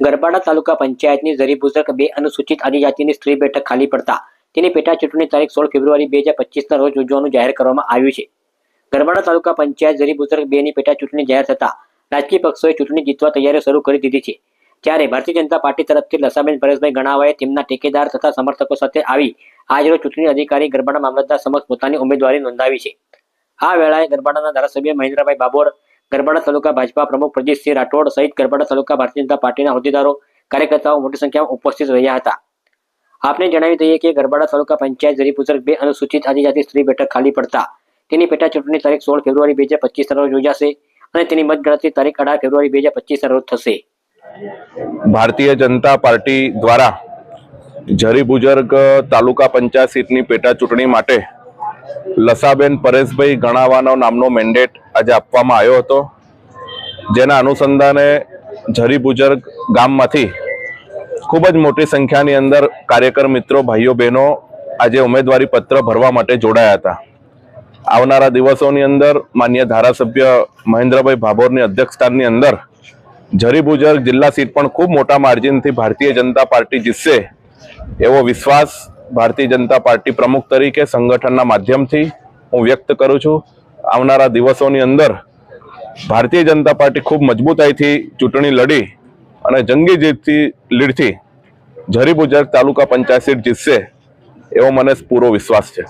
ગરબાડા તાલુકા પંચાયતની ઝરીબુઝર્ગ બે અનુસૂચિત આદિજાતિની સ્ત્રી બેઠક ખાલી પડતા તેની પેટા ચૂંટણી તારીખ સોળ ફેબ્રુઆરી બે હજાર રોજ યોજવાનું જાહેર કરવામાં આવ્યું છે. ગરબાડા તાલુકા પંચાયત ઝરીબુઝર્ગ બેની પેટા ચૂંટણી જાહેર થતા રાજકીય પક્ષોએ ચૂંટણી જીતવા તૈયારીઓ શરૂ કરી દીધી છે. ત્યારે ભારતીય જનતા પાર્ટી તરફથી લસાબેન પરેશભાઈ ગણાવાએ તેમના ટેકેદાર તથા સમર્થકો સાથે આવી આજરોજ ચૂંટણી અધિકારી ગરબાડા મામલતદાર સમક્ષ પોતાની ઉમેદવારી નોંધાવી છે. આ વેળાએ ગરબાડાના ધારાસભ્ય મહેન્દ્રભાઈ બાબોર ગરબાડા તાલુકા ભાજપા પ્રમુખ પ્રજીતસિંહ રાઠોડ સહિત ગરબાડા તાલુકા ભારતીય જનતા પાર્ટીના હોદ્દેદારો, કાર્યકર્તાઓ મોટી સંખ્યામાં ઉપસ્થિત રહ્યા હતા. આપને જણાવી દઈએ કે ગરબાડા તાલુકા પંચાયત જરીપુસર બે અનુસૂચિત આદિજાતિ સ્ત્રી બેઠક ખાલી પડતા. તેની પેટા ચૂંટણી તારીખ સોળ ફેબ્રુઆરી બે હજાર પચીસના રોજ યોજાશે અને તેની મતગણતરી તારીખ અઢાર ફેબ્રુઆરી બે હજાર પચીસના રોજ થશે. ભારતીય જનતા પાર્ટી દ્વારા જરી તાલુકા પંચાયત સીટની પેટા ચૂંટણી માટે લસાબેન પરેશભાઈ ગણાવાનો નામનો મેન્ડેટ આજે આપવામાં આવ્યો હતો. જેના અનુસંધાને બુજર્ગ ગામમાંથી ખૂબ જ મોટી સંખ્યાની અંદર કાર્યકર મિત્રો, ભાઈઓ, બહેનો આજે ઉમેદવારી પત્ર ભરવા માટે જોડાયા હતા. આવનારા દિવસોની અંદર માન્ય ધારાસભ્ય મહેન્દ્રભાઈ ભાભોરની અધ્યક્ષતાની અંદર ઝરીબુજર જિલ્લા સીટ પણ ખૂબ મોટા માર્જિનથી ભારતીય જનતા પાર્ટી જીતશે એવો વિશ્વાસ ભારતીય જનતા પાર્ટી પ્રમુખ તરીકે સંગઠનના માધ્યમથી હું વ્યક્ત કરું છું. આવનારા દિવસોની અંદર ભારતીય જનતા પાર્ટી ખૂબ મજબૂતાઈથી ચૂંટણી લડી અને જંગી જીતથી લીડથી ઝરીબુજર તાલુકા પંચાયત સીટ જીતશે એવો મને પૂરો વિશ્વાસ છે.